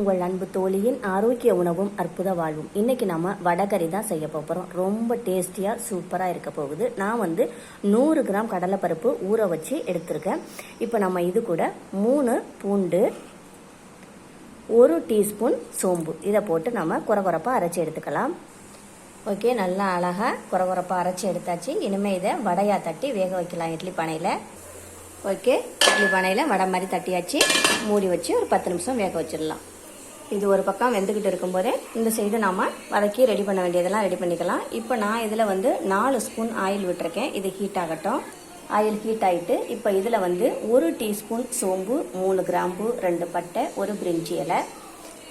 உங்கள் அன்பு தோழியின் ஆரோக்கிய உணவும் அற்புத வாழ்வும். இன்னைக்கு நம்ம வடகறி தான் செய்ய போகிறோம் ரொம்ப டேஸ்டியாக சூப்பராக இருக்க போகுது. நான் வந்து நூறு கிராம் கடலைப்பருப்பு ஊற வச்சு எடுத்திருக்கேன். இப்போ நம்ம இது கூட மூணு பூண்டு ஒரு டீஸ்பூன் சோம்பு. இதை போட்டு நம்ம குறகுறப்பாக அரைச்சி எடுத்துக்கலாம். ஓகே நல்லா அழகாக குறகுறப்பாக அரைச்சி எடுத்தாச்சு. இனிமேல் இதை வடையாக தட்டி வேக வைக்கலாம் இட்லி பானையில். ஓகே இட்லி பானையில் வடை மாதிரி தட்டியாச்சு. மூடி வச்சு ஒரு பத்து நிமிஷம் வேக வச்சிடலாம். இது ஒரு பக்கம் வெந்துக்கிட்டு இருக்கும்போதே இந்த சைடு நாம் வதக்கி ரெடி பண்ண வேண்டியதெல்லாம் ரெடி பண்ணிக்கலாம். இப்போ நான் இதில் வந்து நாலு ஸ்பூன் ஆயில் விட்டுருக்கேன். இது ஹீட் ஆகட்டும். ஆயில் ஹீட் ஆகிட்டு இப்போ இதில் வந்து ஒரு டீஸ்பூன் சோம்பு மூணு கிராம்பு ரெண்டு பட்டை ஒரு பிரிஞ்சி இலை.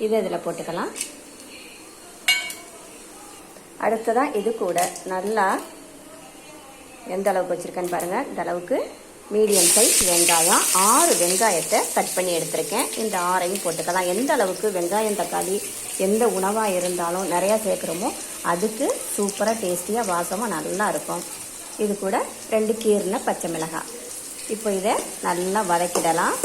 இதை இதில் போட்டுக்கலாம். அடுத்ததாக இது கூட நல்லா எந்த அளவுக்கு வச்சுருக்கேன்னு பாருங்கள் இந்த அளவுக்கு மீடியம் சைஸ் வெங்காயம். ஆறு வெங்காயத்தை கட் பண்ணி எடுத்திருக்கேன். இந்த ஆறையும் போட்டுக்கலாம். எந்த அளவுக்கு வெங்காயம் தக்காளி எந்த உணவாக இருந்தாலும் நிறையா சேர்க்குறோமோ அதுக்கு சூப்பராக டேஸ்டியாக வாசமாக நல்லா இருக்கும். இது கூட ரெண்டு கீர்ன பச்சை மிளகாய். இப்போ இதை நல்லா வதக்கிடலாம்.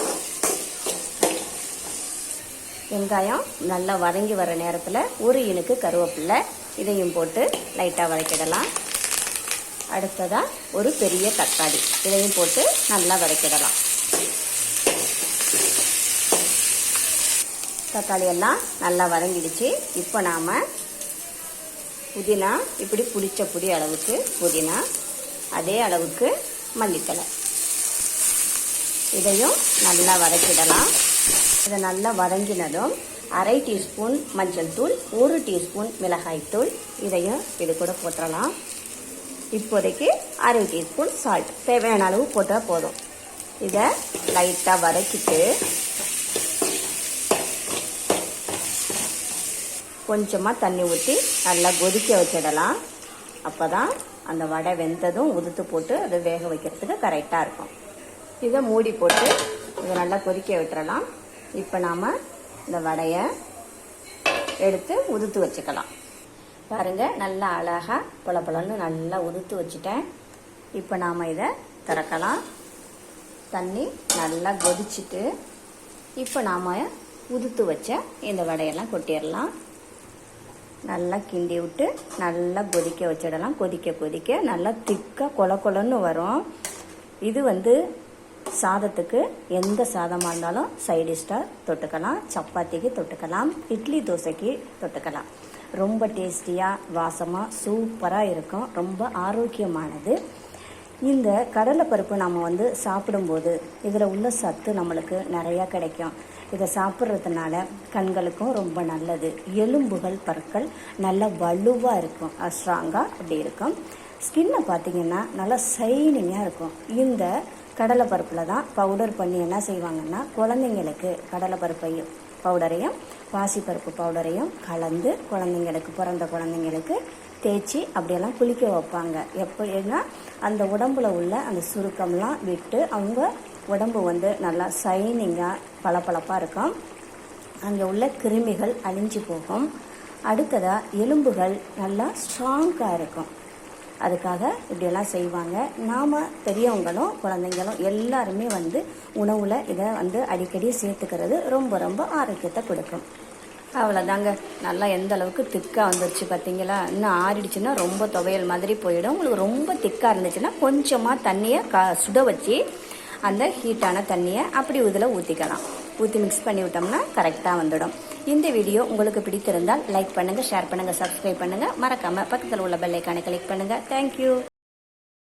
வெங்காயம் நல்லா வதங்கி வர நேரத்தில் ஒரு இனுக்கு கருவேப்பில்லை இதையும் போட்டு லைட்டாக வதக்கிடலாம். அடுத்ததாக ஒரு பெரிய தக்காளி. இதையும் போட்டு நல்லா வதக்கிடலாம். தக்காளி எல்லாம் நல்லா வதங்கிடுச்சு. இப்போ நாம் புதினா இப்படி புளிச்ச புடி அளவுக்கு புதினா அதே அளவுக்கு மல்லித்தலை இதையும் நல்லா வதக்கிடலாம். இதை நல்லா வதங்கினதும் அரை டீஸ்பூன் மஞ்சள் தூள் ஒரு டீஸ்பூன் மிளகாய் தூள் இதையும் இது கூட போட்டுடலாம் இப்போதைக்கு அரை டீஸ்பூன் சால்ட் தேவையான அளவு போட்டால் போதும். இதை லைட்டாக வதக்கிட்டு கொஞ்சமாக தண்ணி ஊற்றி நல்லா கொதிக்க வச்சிடலாம். அப்போ தான் அந்த வடை வெந்ததும் உதுத்து போட்டு அதை வேக வைக்கிறதுக்கு கரெக்டாக இருக்கும். இதை மூடி போட்டு இதை நல்லா கொதிக்க விட்டுறலாம். இப்போ நாம் இந்த வடையை எடுத்து உதுத்து வச்சுக்கலாம். பாருங்கள் நல்லா அழகாக பொல நல்லா உதுத்து வச்சுட்டேன். இப்போ நாம் இதை திறக்கலாம். தண்ணி நல்லா கொதிச்சுட்டு இப்போ நாம் உதுத்து வச்ச இந்த வடையெல்லாம் கொட்டிடலாம். நல்லா கிண்டி விட்டு நல்லா கொதிக்க வச்சிடலாம். கொதிக்க கொதிக்க நல்லா திக்காக கொல கொலன்னு வரும். இது வந்து சாதத்துக்கு எந்த சாதமாக இருந்தாலும் சைடிஷ்டாக தொட்டுக்கலாம். சப்பாத்திக்கு தொட்டுக்கலாம். இட்லி தோசைக்கு தொட்டுக்கலாம். ரொம்ப டேஸ்டியாக வாசமாக சூப்பராக இருக்கும். ரொம்ப ஆரோக்கியமானது. இந்த கடலைப்பருப்பு நம்ம வந்து சாப்பிடும்போது இதில் உள்ள சத்து நம்மளுக்கு நிறையா கிடைக்கும். இதை சாப்பிட்றதுனால கண்களுக்கும் ரொம்ப நல்லது. எலும்புகள் பற்கள் நல்லா வலுவாக இருக்கும். ஸ்ட்ராங்காக அப்படி இருக்கும். ஸ்கின்னை பார்த்தீங்கன்னா நல்லா சைனிங்காக இருக்கும். இந்த கடலைப்பருப்பில் தான் பவுடர் பண்ணி என்ன செய்வாங்கன்னா குழந்தைங்களுக்கு கடலைப்பருப்பையும் பவுடரையும் பாசிப்பருப்பு பவுடரையும் கலந்து குழந்தைங்களுக்கு பிறந்த குழந்தைங்களுக்கு தேய்ச்சி அப்படியெல்லாம் குளிக்க வைப்பாங்க. எப்படின்னா அந்த உடம்புல உள்ள அந்த சுருக்கம்லாம் விட்டு அவங்க உடம்பு வந்து நல்லா சைனிங்காக பளபளப்பாக இருக்கும். அங்கே உள்ள கிருமிகள் அழிஞ்சு போகும். அடுத்ததாக எலும்புகள் நல்லா ஸ்ட்ராங்காக இருக்கும். அதுக்காக இப்படியெல்லாம் செய்வாங்க. நாம் பெரியவங்களும் குழந்தைங்களும் எல்லாருமே வந்து உணவில் இதை வந்து அடிக்கடி சேர்த்துக்கிறது ரொம்ப ரொம்ப ஆரோக்கியத்தை கொடுக்கும். அவ்வளோதாங்க நல்லா எந்த அளவுக்கு திக்காக வந்துருச்சு பார்த்தீங்களா இன்னும் ஆறிடுச்சுன்னா ரொம்ப துவையல் மாதிரி போயிடும். உங்களுக்கு ரொம்ப திக்காக இருந்துச்சுன்னா கொஞ்சமாக தண்ணியை க சுட வச்சு அந்த ஹீட்டான தண்ணியை அப்படி இதில் ஊற்றிக்கலாம் ஊற்றி மிக்ஸ் பண்ணி விட்டோம்னா கரெக்டாக வந்துடும். இந்த வீடியோ உங்களுக்கு பிடித்திருந்தால் லைக் பண்ணுங்கள் ஷேர் பண்ணுங்கள் சப்ஸ்கிரைப் பண்ணுங்கள் மறக்காமல் பக்கத்தில் உள்ள பெல்லைக்கானை கிளிக் பண்ணுங்கள் தேங்க்யூ